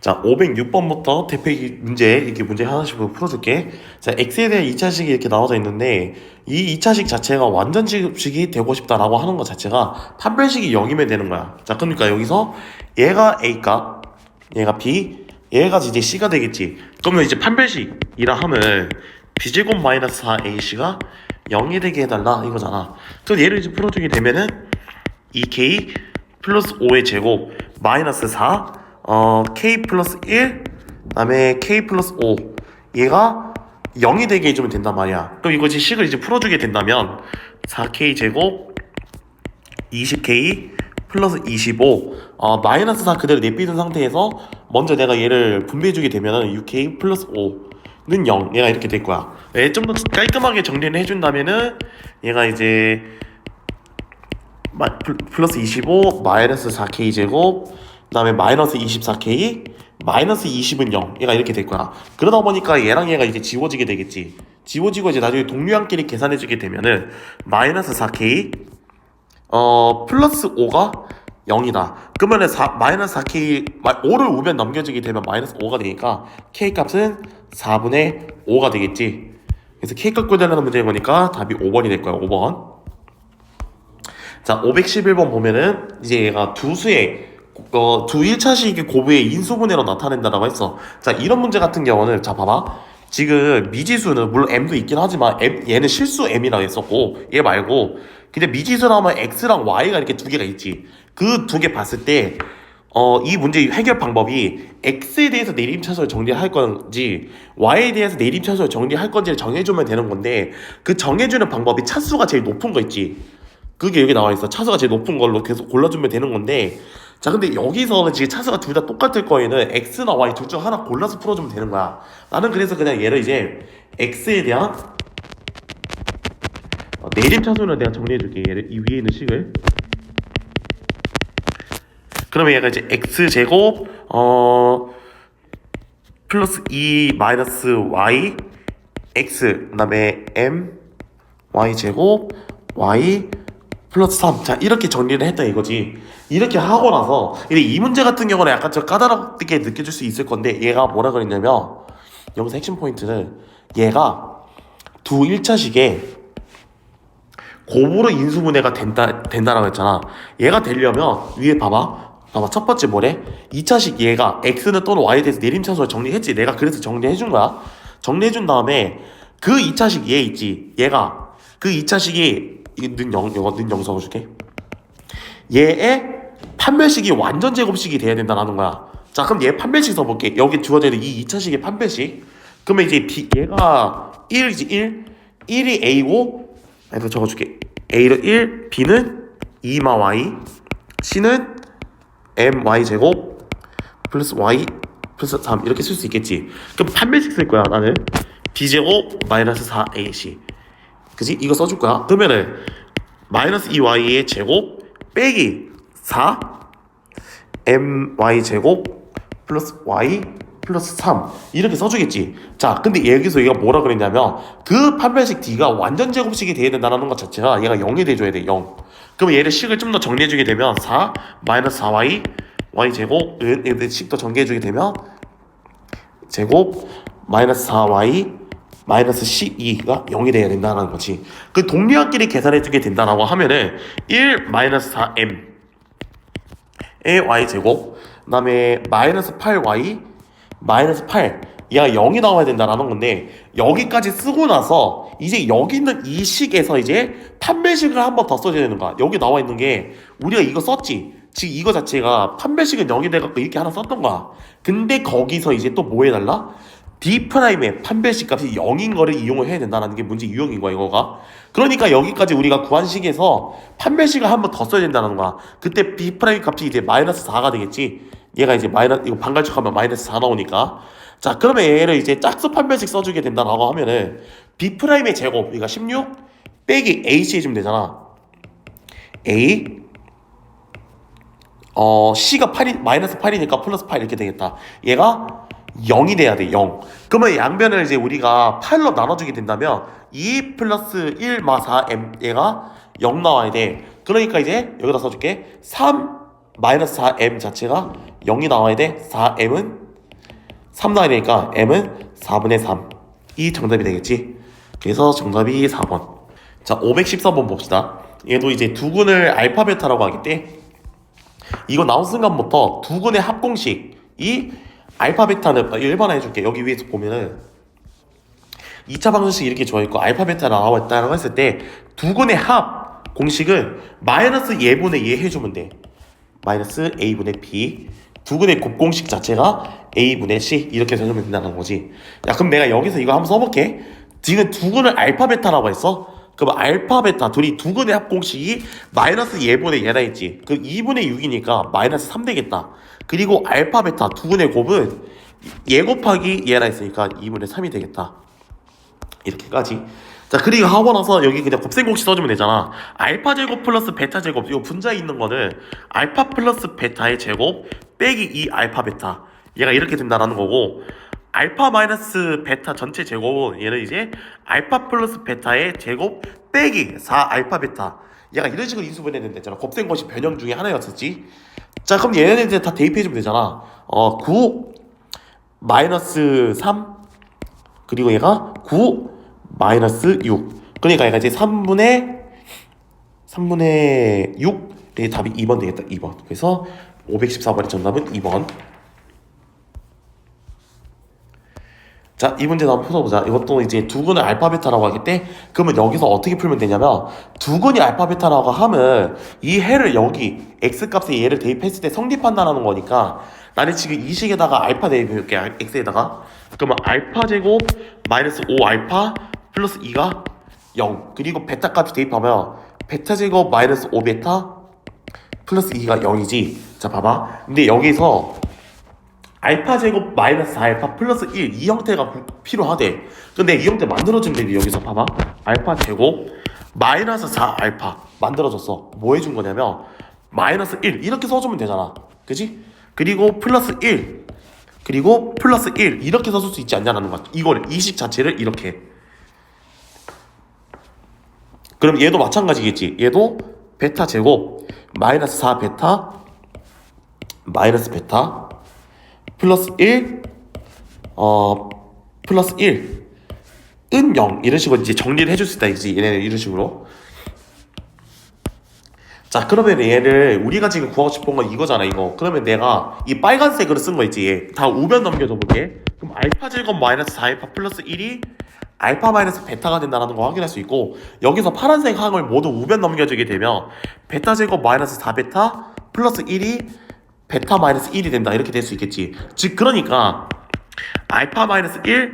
자, 506번부터 대표기 문제, 이렇게 문제 하나씩 풀어줄게. 자, X에 대한 2차식이 이렇게 나와져 있는데, 이 2차식 자체가 완전 지급식이 되고 싶다라고 하는 것 자체가 판별식이 0이면 되는 거야. 자, 그러니까 여기서 얘가 A 값, 얘가 B, 얘가 이제 C가 되겠지. 그러면 이제 판별식이라 하면 B제곱 마이너스 4AC가 0이 되게 해달라 이거잖아. 그럼 얘를 이제 풀어주게 되면은 2K 플러스 5의 제곱 마이너스 4 어, K 플러스 1 그 다음에 K 플러스 5 얘가 0이 되게 해주면 된단 말이야. 그럼 이거 이제 식을 이제 풀어주게 된다면 4K 제곱 20K 플러스 25 어, 마이너스 4 그대로 내비둔 상태에서 먼저 내가 얘를 분배해주게 되면은 6K 플러스 5는 0 얘가 이렇게 될 거야. 좀 더 깔끔하게 정리를 해준다면은 얘가 이제 마, 플- 플러스 25 마이너스 4k 제곱 그 다음에 마이너스 24k 마이너스 20은 0 얘가 이렇게 될 거야 그러다 보니까 얘랑 얘가 이제 지워지게 되겠지. 지워지고 이제 나중에 동류한끼리 계산해주게 되면은 마이너스 4k 어 플러스 5가 0이다. 그러면은 4, 마이너스 4k 5를 우변 넘겨주게 되면 마이너스 5가 되니까 k 값은 4분의 5가 되겠지. 그래서 k 값 구해달라는 문제인 거니까 답이 5번이 될 거야 5번. 자, 511번 보면은 이제 얘가 두 수의 어, 두 1차식의 고부의 인수분해로 나타낸다라고 했어. 자, 이런 문제 같은 경우는 자, 봐봐. 지금 미지수는 물론 m도 있긴 하지만 m, 얘는 실수 m이라고 했었고 얘 말고 근데 미지수라면 x랑 y가 이렇게 두 개가 있지. 그 두 개 봤을 때 어, 이 문제 해결 방법이 x에 대해서 내림차수를 정리할 건지 y에 대해서 내림차수를 정리할 건지를 정해주면 되는 건데 그 정해주는 방법이 차수가 제일 높은 거 있지. 그게 여기 나와 있어. 차수가 제일 높은 걸로 계속 골라주면 되는 건데, 자, 근데 여기서는 지금 차수가 둘 다 똑같을 거에는 X나 Y 둘 중 하나 골라서 풀어주면 되는 거야. 나는 그래서 그냥 얘를 이제 X에 대한 어, 내림 차수를 내가 정리해줄게. 얘를 이 위에 있는 식을. 그러면 얘가 이제 X 제곱, 어, 플러스 2 마이너스 Y, X, 그 다음에 M, Y 제곱, Y, 플러스 3. 자, 이렇게 정리를 했다 이거지. 이렇게 하고 나서, 근데 이 문제 같은 경우는 약간 좀 까다롭게 느껴질 수 있을 건데, 얘가 뭐라 그랬냐면, 여기서 핵심 포인트는, 얘가 두 1차식에 고부로 인수분해가 된다, 된다라고 했잖아. 얘가 되려면, 위에 봐봐. 봐봐, 첫 번째 뭐래? 2차식 얘가 X는 또는 Y에 대해서 내림차수를 정리했지. 내가 그래서 정리해준 거야. 정리해준 다음에, 그 2차식 얘 있지. 얘가, 그 2차식이, 는 0, 이거 는0 적어줄게. 얘의 판별식이 완전 제곱식이 돼야 된다는 거야. 자, 그럼 얘 판별식 써볼게. 여기 주어져 있는 이 2차식의 판별식. 그러면 이제 B, 얘가 1이지 1. 1이 A고, 여기다 적어줄게. A는 1, B는 2마 Y, C는 MY 제곱 플러스 Y 플러스 3 이렇게 쓸 수 있겠지. 그럼 판별식 쓸 거야, 나는. B제곱 마이너스 4AC. 그지? 이거 써줄 거야. 그러면은 마이너스 2y의 제곱 빼기 4 my 제곱 플러스 y 플러스 3 이렇게 써주겠지. 자, 근데 여기서 얘가 뭐라 그랬냐면 그 판별식 d가 완전 제곱식이 돼야 된다는 것 자체가 얘가 0이 돼줘야 돼 0. 그러면 얘를 식을 좀 더 정리해주게 되면 4 마이너스 4y y 제곱 얘들 식도 정리해주게 되면 제곱 마이너스 4y 마이너스 12가 0이 돼야 된다는 거지. 그 동류한끼리 계산해주게 된다라고 하면은 1 마이너스 4m 의 y 제곱 그 다음에 마이너스 8y 마이너스 8 얘가 0이 나와야 된다라는 건데 여기까지 쓰고 나서 이제 여기 있는 이 식에서 이제 판별식을 한 번 더 써줘야 되는 거야. 여기 나와 있는 게 우리가 이거 썼지. 지금 이거 자체가 판별식은 0이 돼갖고 이렇게 하나 썼던 거야. 근데 거기서 이제 또 뭐 해달라? D 프라임의 판별식 값이 0인 거를 이용을 해야 된다는 게 문제 유형인 거야 이거가. 그러니까 여기까지 우리가 구한 식에서 판별식을 한 번 더 써야 된다는 거야. 그때 B 값이 이제 마이너스 4가 되겠지? 얘가 이제 마이너스 이거 반갈축하면 마이너스 4 나오니까. 자 그러면 얘를 이제 짝수 판별식 써주게 된다라고 하면은 B 프라임의 제곱 그러니까 16 빼기 H 해주면 되잖아. A 어 C가 8이 마이너스 8이니까 플러스 8 이렇게 되겠다. 얘가 0이 돼야 돼 0. 그러면 양변을 이제 우리가 8로 나눠주게 된다면 2 플러스 1마 4m 얘가 0 나와야 돼. 그러니까 이제 여기다 써줄게. 3 마이너스 4m 자체가 0이 나와야 돼. 4m은 3 나와야 되니까 m은 4분의 3. 이 정답이 되겠지. 그래서 정답이 4번. 자, 514번 봅시다. 얘도 이제 두근을 알파 베타라고 하기 때문에 이거 나온 순간부터 두근의 합공식이 알파 베타는 1번 해줄게. 여기 위에서 보면은 2차 방정식 이렇게 좋아했고 알파 베타가 나와 있다라고 했을 때 두근의 합 공식은 마이너스 예분의 예 해주면 돼. 마이너스 a분의 b 두 근의 곱공식 자체가 a분의 c 이렇게 해주면 된다는 거지. 야 그럼 내가 여기서 이거 한번 써볼게. 지금 두 근을 알파 베타라고 했어. 그럼 알파 베타 둘이 두 근의 합공식이 마이너스 예분의 예라 했지. 그 2분의 6이니까 마이너스 3 되겠다. 그리고 알파 베타 두 근의 곱은 예 곱하기 예라 했으니까 2분의 3이 되겠다. 이렇게까지. 자 그리고 하고 나서 여기 그냥 곱셈공식 써주면 되잖아. 알파 제곱 플러스 베타 제곱 이거 분자에 있는 거는 알파 플러스 베타의 제곱 빼기 2 알파 베타 얘가 이렇게 된다라는 거고 알파 마이너스 베타 전체 제곱은 얘는 이제 알파 플러스 베타의 제곱 빼기 4 알파 베타 얘가 이런 식으로 인수분해는 됐잖아. 곱셈공식 변형 중에 하나였었지. 자 그럼 얘네들 이제 다 대입해주면 되잖아. 어 9 마이너스 3 그리고 얘가 9 마이너스 6 그러니까 얘가 이제 3분의 3분의 6의 답이 2번 되겠다 2번 그래서 514번의 정답은 2번 자, 이 문제 한번 풀어보자. 이것도 이제 두근을 알파베타라고 하기 때문에 그러면 여기서 어떻게 풀면 되냐면 두근이 알파베타라고 하면 이 해를 여기 x 값에 얘를 대입했을 때 성립한다는 거니까 나는 지금 이 식에다가 알파 대입해볼게 x에다가. 그러면 알파 제곱 마이너스 5 알파 플러스 2가 0 그리고 베타 값 대입하면 베타 제곱 마이너스 5 베타 플러스 2가 0이지. 자 봐봐. 근데 여기서 알파 제곱 마이너스 4알파 플러스 1 이 형태가 구- 필요하대. 근데 이 형태 만들어준 게 여기서 봐봐. 알파 제곱 마이너스 4알파 만들어줬어. 뭐 해준 거냐면 마이너스 1 이렇게 써주면 되잖아. 그지? 그리고 플러스 1 그리고 플러스 1 이렇게 써줄 수 있지 않냐라는 거야. 이걸 이식 자체를 이렇게. 그럼 얘도 마찬가지겠지. 얘도 베타 제곱 마이너스 4 베타 마이너스 베타 플러스 1, 어, 플러스 1, 은 0. 이런 식으로 이제 정리를 해줄 수 있다. 이지 얘네는 이런 식으로. 자, 그러면 얘를 우리가 지금 구하고 싶은 건 이거잖아, 이거. 그러면 내가 이 빨간색으로 쓴 거 있지, 얘. 다 우변 넘겨줘 볼게. 그럼 알파 제곱 마이너스 4알파 플러스 1이 알파 마이너스 베타가 된다는 거 확인할 수 있고 여기서 파란색 항을 모두 우변 넘겨주게 되면 베타 제곱 마이너스 4베타 플러스 1이 베타 마이너스 1이 된다. 이렇게 될 수 있겠지. 즉 그러니까 알파 마이너스 1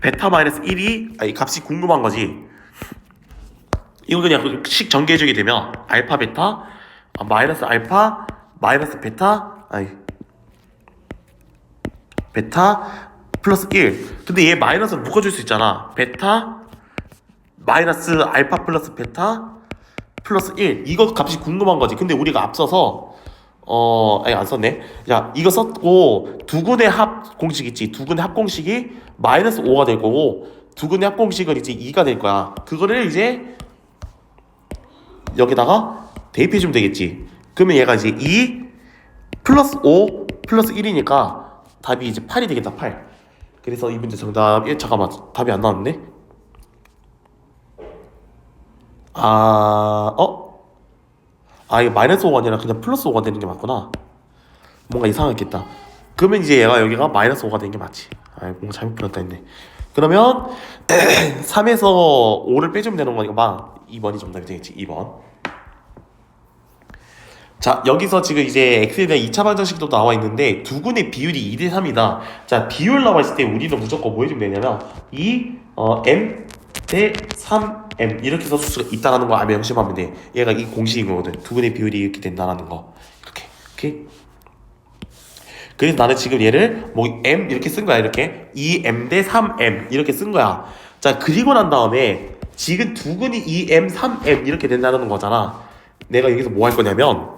베타 마이너스 1이 아니 값이 궁금한 거지. 이거 그냥 식 전개해주게 되면 알파 베타 아, 마이너스 알파 마이너스 베타 아니 베타 플러스 1 근데 얘 마이너스를 묶어줄 수 있잖아. 베타 마이너스 알파 플러스 베타 플러스 1 이거 값이 궁금한 거지. 근데 우리가 앞서서 어 아니 안 썼네. 야 이거 썼고 두근의 합 공식 있지. 두근의 합 공식이 마이너스 5가 될 거고 두근의 합 공식은 이제 2가 될 거야. 그거를 이제 여기다가 대입해 주면 되겠지. 그러면 얘가 이제 2 플러스 5 플러스 1이니까 답이 이제 8이 되겠다 8 그래서 이 문제 정답 예 잠깐만 답이 안 나왔네. 아 어? 아 이거 마이너스 5가 아니라 그냥 플러스 5가 되는 게 맞구나. 뭔가 이상하겠다. 그러면 이제 얘가 여기가 마이너스 5가 되는 게 맞지. 아 뭔가 잘못 풀었다 했네. 그러면 3에서 5를 빼주면 되는 거니까 막 2번이 정답이 되겠지. 2번. 자 여기서 지금 이제 x에 대한 2차 방정식도 나와 있는데 두근의 비율이 2대 3이다. 자 비율 나와 있을 때 우리는 무조건 뭐 해주면 되냐면 2 어, m 대 3m 이렇게 써줄 수가 있다라는 거 알면 명심하면 돼 얘가 이 공식인 거거든. 두근의 비율이 이렇게 된다라는 거. 이렇게. 오케이? 그래서 나는 지금 얘를 뭐 m 이렇게 쓴 거야 이렇게. 2m 대 3m 이렇게 쓴 거야. 자 그리고 난 다음에 지금 두근이 2m 3m 이렇게 된다는 거잖아. 내가 여기서 뭐 할 거냐면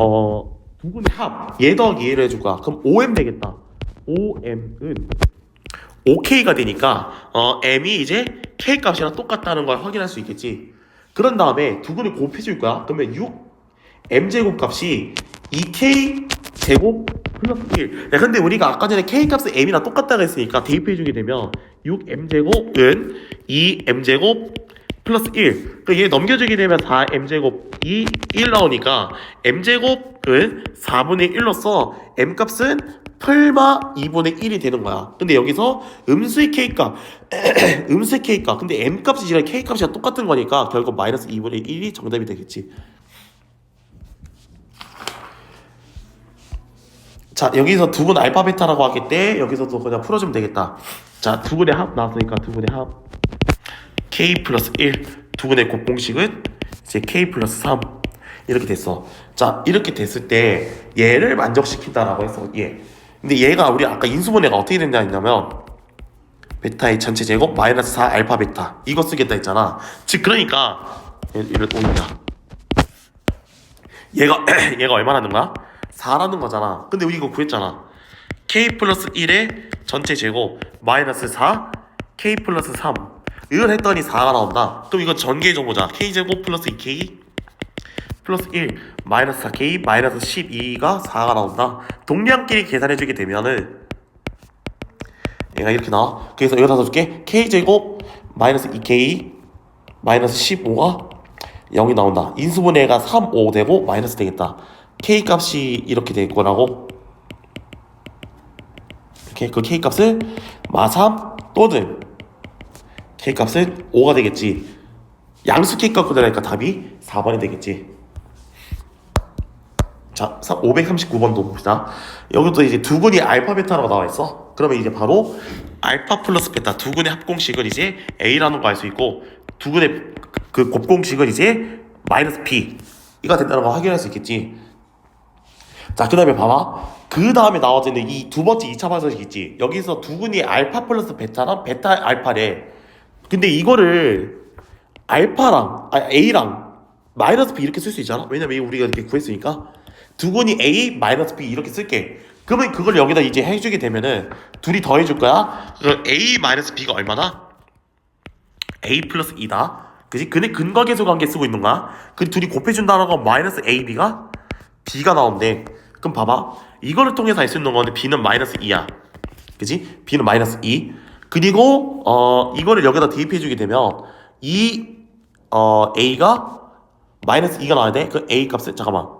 어 두근의 합. 얘 더하기 얘를 해줄 거야. 그럼 5m 되겠다. 5m은 5k가 되니까 어 m이 이제 k 값이랑 똑같다는 걸 확인할 수 있겠지 그런 다음에 두 근을 곱해줄 거야 그러면 6 m 제곱 값이 2k 제곱 플러스 1. 야, 근데 우리가 아까 전에 k 값을 m이랑 똑같다고 했으니까 대입해주게 되면 6m제곱은 2m제곱 플러스 1. 그얘 넘겨주게 되면 4m제곱 2, 1 나오니까 m제곱은 4분의 1로서 m값은 풀마 2분의 1이 되는 거야. 근데 여기서 음수의 k값, 음수의 k값. 근데 m값이 지금 k값이랑 똑같은 거니까 결국 마이너스 2분의 1이 정답이 되겠지. 자 여기서 두 분 알파 베타라고 하기 때 여기서도 그냥 풀어주면 되겠다 자 두 분의 합 나왔으니까 두 분의 합 k 플러스 1 두 분의 곱공식은 이제 k 플러스 3 이렇게 됐어 자 이렇게 됐을 때 얘를 만족시킨다라고 했어 얘 근데 얘가 우리 아까 인수분해가 어떻게 된다 했냐면 베타의 전체 제곱 마이너스 4 알파 베타 이거 쓰겠다 했잖아 즉 그러니까 얘를 올린다 얘가 얘가 얼마라는 거야? 4라는 거잖아. 근데 우리 이거 구했잖아. k 플러스 1의 전체 제곱 마이너스 4 k 플러스 3 이걸 했더니 4가 나온다. 그럼 이거 전개 좀 보자. k 제곱 플러스 2k 플러스 1 마이너스 4k 마이너스 12가 4가 나온다. 동량끼리 계산해주게 되면은 얘가 이렇게 나와. 그래서 여기다 써줄게. k 제곱 마이너스 2k 마이너스 15가 0이 나온다. 인수분해 가 3, 5 되고 마이너스 되겠다. k 값이 이렇게 될 거라고. 이렇게 그 k 값을 마3 또는 k 값은 5가 되겠지. 양수 k 값 구하니까 답이 4번이 되겠지. 자, 539번도 봅시다. 여기도 이제 두근이 알파 베타라고 나와 있어. 그러면 이제 바로 알파 플러스 베타 두근의 합공식은 이제 A라는 거 알 수 있고 두근의 그 곱공식은 이제 마이너스 B 이가 된다는 거 확인할 수 있겠지. 자, 그 다음에 봐봐. 그 다음에 나와져 있는 이 두 번째 2차 방정식 있지. 여기서 두근이 알파 플러스 베타랑 베타 알파래. 근데 이거를 알파랑 아 A랑 마이너스 B 이렇게 쓸 수 있잖아. 왜냐면 우리가 이렇게 구했으니까 두근이 A 마이너스 B 이렇게 쓸게. 그러면 그걸 여기다 이제 해주게 되면은 둘이 더해줄 거야. 그럼 A 마이너스 B가 얼마나? A 플러스 2다. 그지? 근데 근거계수 관계 쓰고 있는 거야. 그 둘이 곱해준다는 건 마이너스 AB가 B가 나온대. 그럼 봐봐. 이거를 통해서 알 수 있는 거는 B는 마이너스 2야. 그지? B는 마이너스 2. 그리고 어 이거를 여기다 대입해주게 되면 이 어, A가 마이너스 2가 나와야 돼. 그 A 값을 잠깐만.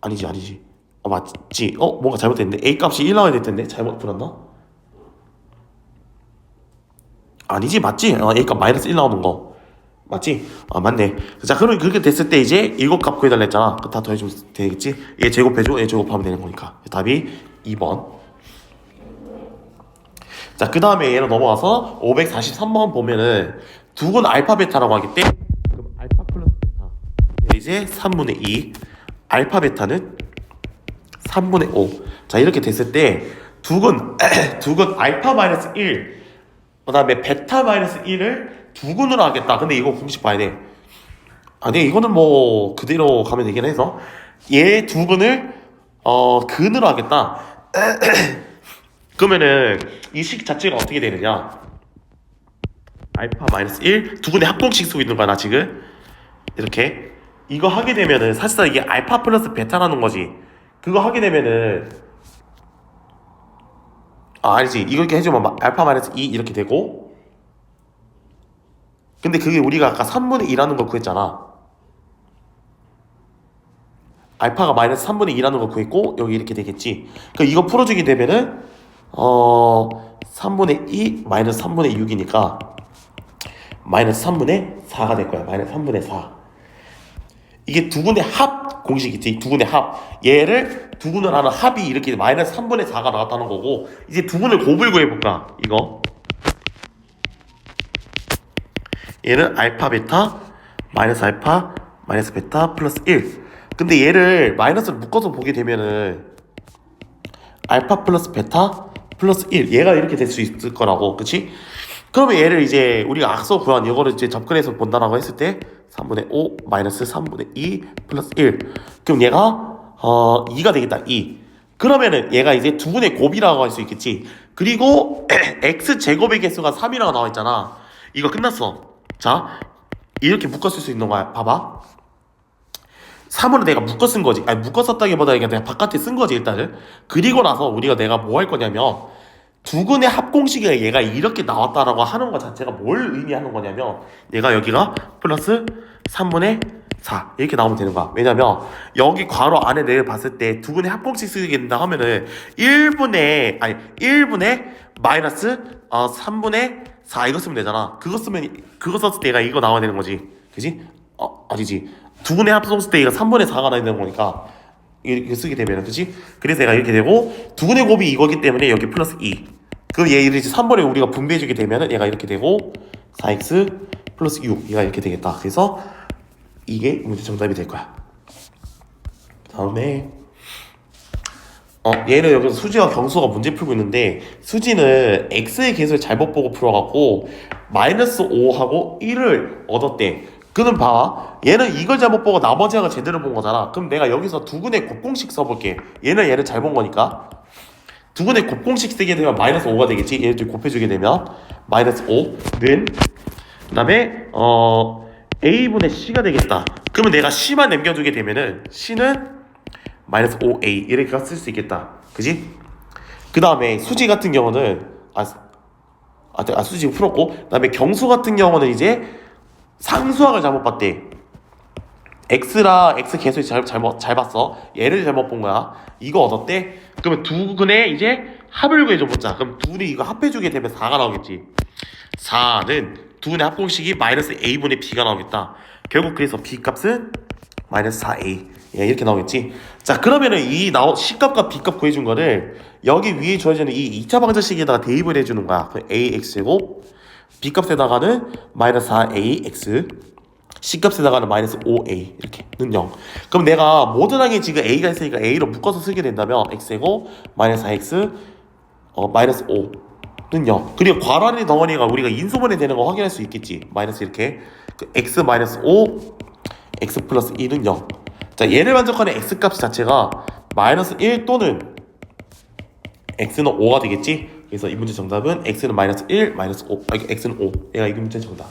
아니지 아니지. 어 맞지. 어 뭔가 잘못됐는데 A 값이 1 나와야 될 텐데 잘못 풀었나? 아니지 맞지? 어, A 값 마이너스 1 나오는 거 맞지? 아 맞네. 자 그럼 그렇게 됐을 때 이제 이것 값 구해달라 했잖아. 그다 더해주면 되겠지? 얘 제곱해줘. 얘 제곱하면 되는 거니까. 답이 2번. 자, 그 다음에 얘로 넘어와서 543번 보면은 두근 알파 베타라고 하기 때문에 그럼 알파 플러스 베타 얘 이제 3분의 2 알파 베타는 3분의 5 자, 이렇게 됐을 때 두근 두근 알파 마이너스 1 그 다음에 베타 마이너스 1을 두근으로 하겠다. 근데 이거 공식 봐야 돼. 아니 이거는 뭐 그대로 가면 되긴 해서 얘 두근을 어 근으로 하겠다. 그러면은 이 식 자체가 어떻게 되느냐? 알파 마이너스 1 두근의 합공식 쓰고 있는 거야 나 지금 이렇게 이거 하게 되면은 사실상 이게 알파 플러스 베타라는 거지. 그거 하게 되면은 아 알지. 이렇게 해주면 마- 알파 마이너스 2 이렇게 되고. 근데 그게 우리가 아까 3분의 2라는 걸 구했잖아. 알파가 마이너스 3분의 2라는 걸 구했고 여기 이렇게 되겠지. 그 이거 풀어주게 되면은 어 3분의 2 마이너스 3분의 6이니까 마이너스 3분의 4가 될 거야. 마이너스 3분의 4 이게 두근의 합 공식 있지. 두근의 합. 얘를 두근을 하는 합이 이렇게 마이너스 3분의 4가 나왔다는 거고 이제 두근을 곱을 구해볼까 이거? 얘는 알파 베타 마이너스 알파 마이너스 베타 플러스 1 근데 얘를 마이너스를 묶어서 보게 되면은 알파 플러스 베타 플러스 1 얘가 이렇게 될 수 있을 거라고 그치? 그러면 얘를 이제 우리가 앞서 구한 이거를 이제 접근해서 본다라고 했을 때 3분의 5 마이너스 3분의 2 플러스 1 그럼 얘가 어 2가 되겠다 2 그러면은 얘가 이제 두 분의 곱이라고 할 수 있겠지. 그리고 x 제곱의 개수가 3이라고 나와 있잖아. 이거 끝났어. 자 이렇게 묶었을 수 있는 거야. 봐봐. 3으로 내가 묶어 쓴 거지. 아니 묶어 썼다기보다 그냥 내가 바깥에 쓴 거지 일단은. 그리고 나서 우리가 내가 뭐 할 거냐면 두 근의 합공식이 얘가 이렇게 나왔다라고 하는 것 자체가 뭘 의미하는 거냐면 얘가 여기가 플러스 3분의 4 이렇게 나오면 되는 거야. 왜냐면 여기 괄호 안에 내를 봤을 때 두 근의 합공식 쓰게 된다 하면은 1분의 아니 1분의 마이너스 어 3분의 4 이거 쓰면 되잖아. 그거 쓰면 그거 썼을 때 얘가 이거 나와야 되는 거지. 그지? 어 아니지. 두근의 합성 쓸때 얘가 3분의 4가 나야 되는 거니까 이렇게 쓰게 되면 그지? 그래서 얘가 이렇게 되고 두근의 곱이 이거기 때문에 여기 플러스 2 그럼 얘를 이제 3번에 우리가 분배해주게 되면은 얘가 이렇게 되고 4x 플러스 6 얘가 이렇게 되겠다. 그래서 이게 문제 정답이 될 거야. 다음에 어 얘는 여기서 수지와 경수가 문제 풀고 있는데 수지는 x의 개수를 잘못 보고 풀어갖고 마이너스 5하고 1을 얻었대 그럼 봐. 얘는 이걸 잘못 보고 나머지 항을 제대로 본 거잖아. 그럼 내가 여기서 두근의 곱공식 써볼게. 얘는 얘를 잘 본 거니까. 두근의 곱공식 쓰게 되면 마이너스 5가 되겠지? 얘를 좀 곱해주게 되면. 마이너스 5는. 그 다음에 어 a분의 c가 되겠다. 그러면 내가 c만 남겨두게 되면은 c는 마이너스 5a 이렇게 쓸 수 있겠다. 그지? 그 다음에 수지 같은 경우는 아, 아, 아 수지 풀었고. 그 다음에 경수 같은 경우는 이제 상수항을 잘못 봤대. X라 x 개수 잘, 잘못 잘 봤어. 얘를 잘못 본 거야. 이거 얻었대? 그러면 두 근의 이제 합을 구해줘 보자. 그럼 둘이 이거 합해주게 되면 4가 나오겠지. 4는 두 근의 합공식이 마이너스 a분의 b가 나오겠다. 결국 그래서 b 값은 마이너스 4a 예, 이렇게 나오겠지? 자 그러면은 이 나오 C값과 B값 구해준 거를 여기 위에 주어지는 이 2차 방정식에다가 대입을 해주는 거야. 그 AX고 B값에다가는 마이너스 4AX C값에다가는 마이너스 5A 이렇게 는 0. 그럼 내가 모든 항에 지금 A가 있으니까 A로 묶어서 쓰게 된다면 X고 마이너스 4X 어, 마이너스 5는 0. 그리고 괄호의 덩어리가 우리가 인수분해 되는 거 확인할 수 있겠지. 마이너스 이렇게 그 X 마이너스 5 X 플러스 2는 0. 자 얘를 만족하는 X 값 자체가 마이너스 1 또는 X는 5가 되겠지. 그래서 이 문제 정답은 X는 마이너스 1 마이너스 5 아, X는 5 얘가 이 문제 정답.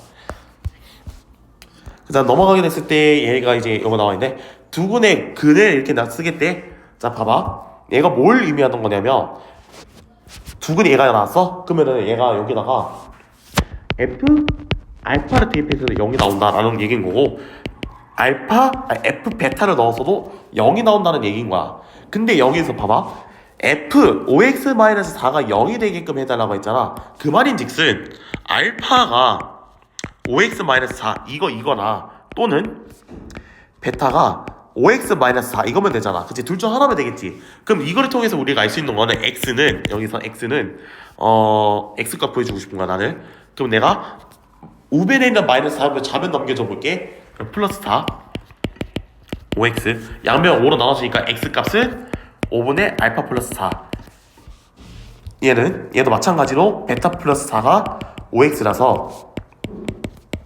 그 다음 넘어가게 됐을 때 얘가 이제 이거 나와 있네. 두 군의 근을 이렇게 나 쓰겠대. 자 봐봐. 얘가 뭘 의미하는 거냐면 두 근이 얘가 나왔어. 그러면은 얘가 여기다가 f 알파를 대입해서 0이 나온다라는 얘기인 거고 알파 아니, f 베타를 넣었어도 0이 나온다는 얘기인 거야. 근데 여기서 봐봐. F 5x-4가 0이 되게끔 해달라고 했잖아. 그 말인즉슨 알파가 5x-4 이거 이거나 또는 베타가 5x-4 이거면 되잖아. 그치? 둘 중 하나면 되겠지. 그럼 이거를 통해서 우리가 알 수 있는 거는 x는 여기서 x는 어 x값 보여주고 싶은 거야 나는. 그럼 내가 우변에 있는 마이너스 4면 좌변 넘겨줘 볼게. 플러스 4 5x 양변 5로 나눠지니까 x 값은 5분의 알파 플러스 4 얘는 얘도 마찬가지로 베타 플러스 4가 5x라서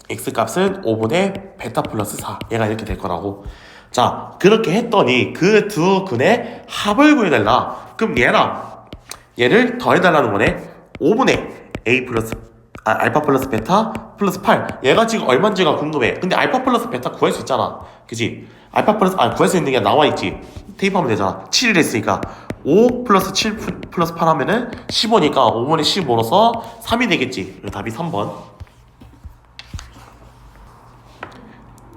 x 값은 5분의 베타 플러스 4 얘가 이렇게 될 거라고. 자 그렇게 했더니 그 두 근의 합을 구해달라. 그럼 얘랑 얘를 더해달라는 거네. 5분의 a 플러스 아, 알파 플러스 베타 플러스 8 얘가 지금 얼마인지가 궁금해. 근데 알파 플러스 베타 구할 수 있잖아. 그지? 알파 플러스 아 구할 수 있는 게 나와 있지. 테이프하면 되잖아. 7을 했으니까. 5 플러스 7 플러스 8 하면은 15니까 5분의 15로서 3이 되겠지. 답이 3번.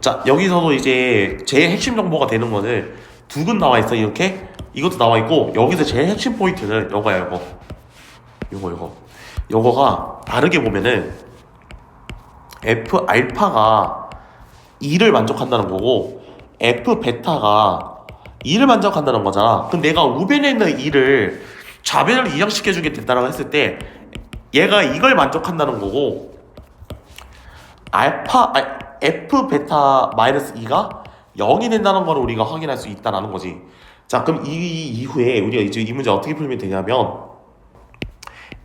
자 여기서도 이제 제일 핵심 정보가 되는 거는 두 근 나와 있어 이렇게? 이것도 나와 있고 여기서 제일 핵심 포인트는 요거야 요거. 요거 요거 요거가 다르게 보면은 F 알파가 2를 만족한다는 거고 F 베타가 2를 만족한다는 거잖아 그럼 내가 우변에 있는 2를 좌변을 이양시켜 주게 된다고 했을 때 얘가 이걸 만족한다는 거고 알파 아니, F 베타 마이너스 2가 0이 된다는 걸 우리가 확인할 수 있다는 거지. 자, 그럼 이 이후에 우리가 이제 이 문제 어떻게 풀면 되냐면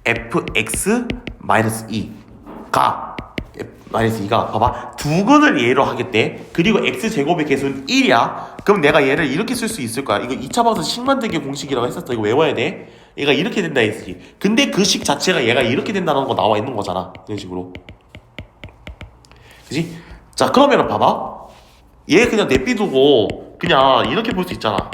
fx 마이너스 2가 마이너스 2가 봐봐. 두 근을 예로 하겠대 그리고 x 제곱의 개수는 1이야. 그럼 내가 얘를 이렇게 쓸 수 있을 거야. 이거 2차 방선 식 만들기 공식이라고 했었어. 이거 외워야 돼. 얘가 이렇게 된다 했지. 근데 그 식 자체가 얘가 이렇게 된다는 거 나와 있는 거잖아. 이런 식으로. 그지? 자 그러면은 봐봐. 얘 그냥 내비두고 그냥 이렇게 볼 수 있잖아.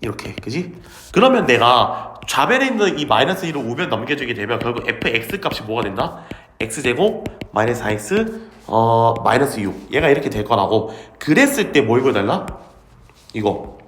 이렇게. 그지? 그러면 내가 좌변에 있는 이 마이너스 1을 우변 넘겨주게 되면 결국 fx 값이 뭐가 된다? x제곱 마이너스 4x 어 마이너스 6 얘가 이렇게 될 거라고. 그랬을 때뭐 읽어달라? 이거.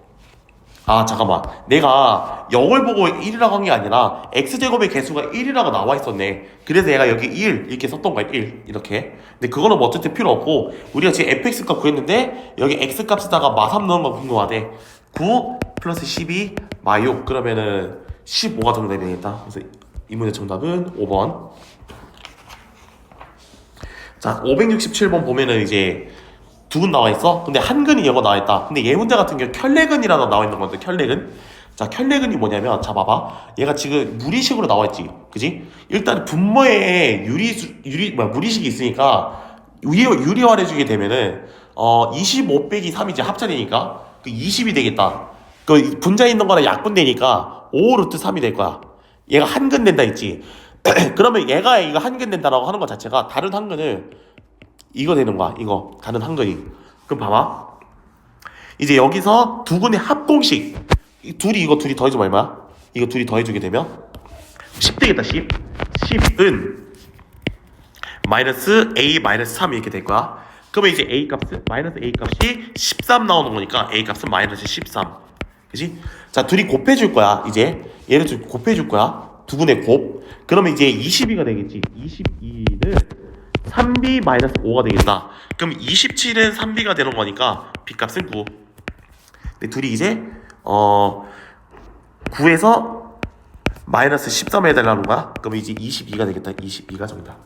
아 잠깐만. 내가 0을 보고 1이라고 한 게 아니라 x제곱의 개수가 1이라고 나와 있었네. 그래서 얘가 여기 1 이렇게 썼던 거야 1 이렇게. 근데 그거는 뭐 어쨌든 필요 없고 우리가 지금 fx 값 구했는데 여기 x 값에다가 마3 넣은 거 궁금하대. 9 플러스 12 마 6 그러면은 15가 정답이 되겠다 그래서 이 문제 정답은 5번 자 567번 보면은 이제 두근 나와 있어. 근데 한근이 영어 나와 있다. 근데 얘 문제 같은 경우 켤레근이라고 나와 있는 건데 켤레근. 자 켤레근이 뭐냐면 자 봐봐. 얘가 지금 무리식으로 나와 있지. 그지? 일단 분모에 유리 유리 뭐야 무리식이 있으니까 유리 유리화해 주게 되면은 어25 빼기 3이 이제 합산이니까 그 20이 되겠다. 그 분자에 있는 거랑 약분되니까 5 루트 3이 될 거야. 얘가 한 근 된다 했지. 그러면 얘가 이거 한 근 된다라고 하는 것 자체가 다른 한 근을 이거 되는 거야. 이거 다른 한 근이. 그럼 봐봐. 이제 여기서 두 근의 합공식. 이 둘이 이거 둘이 더해주면 얼마야? 이거 둘이 더해주게 되면 10 되겠다. 10. 10은 마이너스 a 마이너스 3 이렇게 될 거야. 그러면 이제 a 값은 마이너스 a 값이 13 나오는 거니까 a 값은 마이너스 13. 그지? 자, 둘이 곱해줄 거야. 이제 얘를 좀 곱해줄 거야. 두 분의 곱. 그러면 이제 22가 되겠지. 22는 3b 마이너스 5가 되겠다. 그럼 27은 3b가 되는 거니까 b 값은 9. 근데 둘이 이제 어 9에서 마이너스 13 해달라는 거야. 그럼 이제 22가 되겠다. 22가 정답.